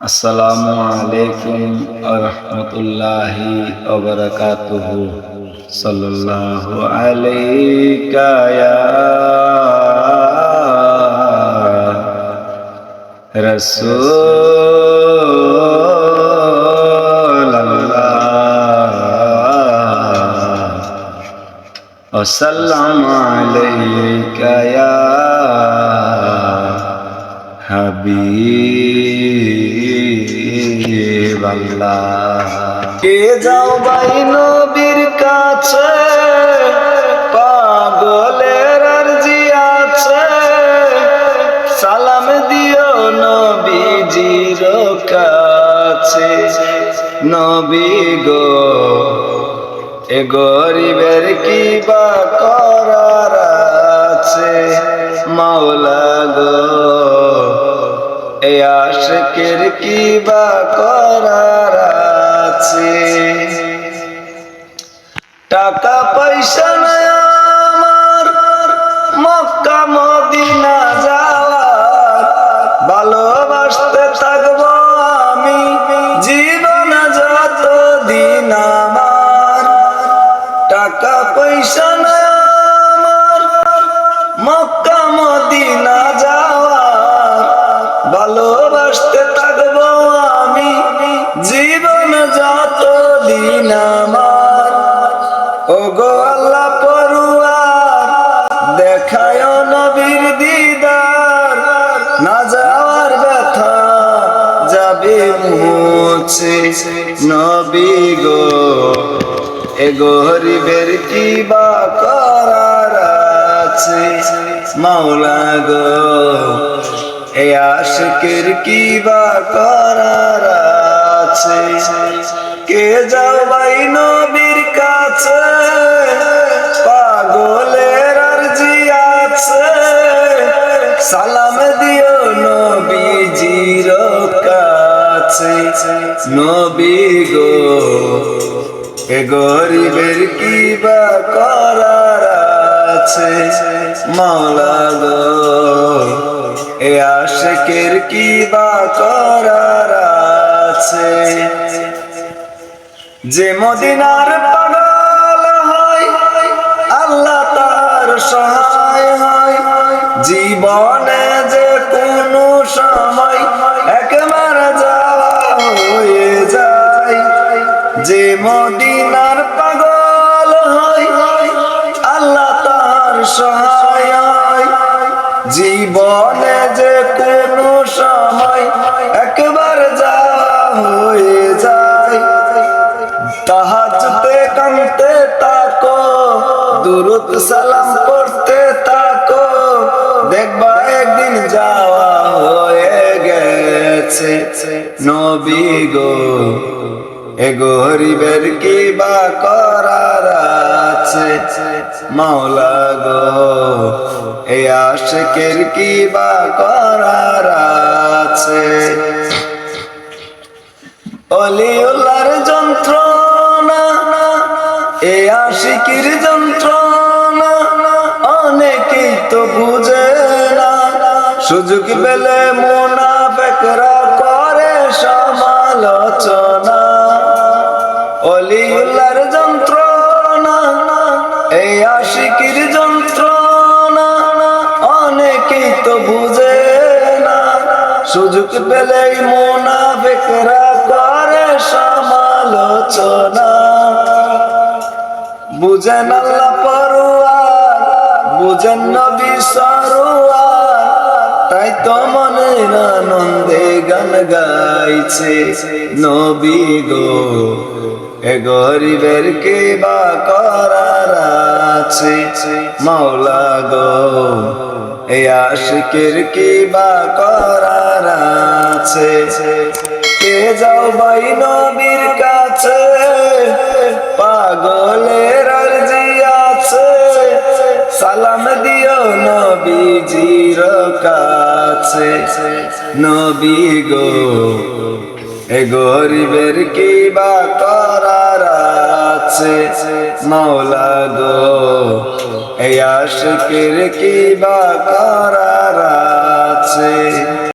السلام عليكم ورحمة الله وبركاته. صلى الله عليك يا رسول الله. وسلم علیکہ یا হাবিব কে যাও ভাই নবীর কাছে? পাগলের আরজি আছে। সালাম দিও নবীজির কাছে। নবী গো, এ গরিবের কি বা করার আছে। মাওলা গো এ আশকের কি বা করার আছে। টাকা পয়সা নয় আমার মক্কা দিন আমার ও গো আল্লাহ পড়ুয়ার দেখায় নবীর দিদার। না যাওয়ার ব্যথা, যাবে মুছে নবী গো। এ গরিবের কি বা করার আছে, মাওলা গো। এ আশকের কি বা করার কে যাও ভাই নবীর কাছে? পাগলের আরজি আছে। সালাম দিও নবীজির কাছে। নবী গো, এ গরিবের কি বা করার আছে? মাওলা গো, এ আশেকের কি বা করার আছে? যে মদিনার পাগল হয়, আল্লাহ তার সহায় হয়। জীবনে যে কোনো সময় একবার যাওয়া হয়ে যায়। যে মদিনার পাগল হয়, আল্লাহ তার সহায় হয়। জীবনে দুরুদ সালাম পড়তে তাকো দেখবা একদিন যাওয়া হয়ে গেছে। নবী গো, এ গরিবের কি বা করার আছে। মাওলা গো, এ আশেকের কি বা করার আছে। অলিউল্লার যন্ত্রণা এ আশিকির যন্ত্রণা অনেকেই তো বুঝে না। সুযোগ পেলে মুনাফেকরা করে সমালোচনা। অলিউল্লার যন্ত্রণা এই আশিকির যন্ত্রণা অনেকেই তো বুঝে না। সুযোগ পেলেই মুনাফিকরা করে সমালোচনা। বুঝেন আল্লাহ পড়ুয়ার বুঝেন নবী সরুয়ার তাই তো মনের আনন্দে গান গাইছে নবী গো। এ গরিবের কে বা করার আছে? মাওলা গো, এ আশিকের কি বা করার আছে? কে যাও ভাই নবীর কাছে? পাগলের আরজি আছে। সালাম দিও নবীজির কাছে। নবী গো, এ গরিবের কি বা করার আছে? মাওলা গো, এ আশিকের কি বা করার আছে?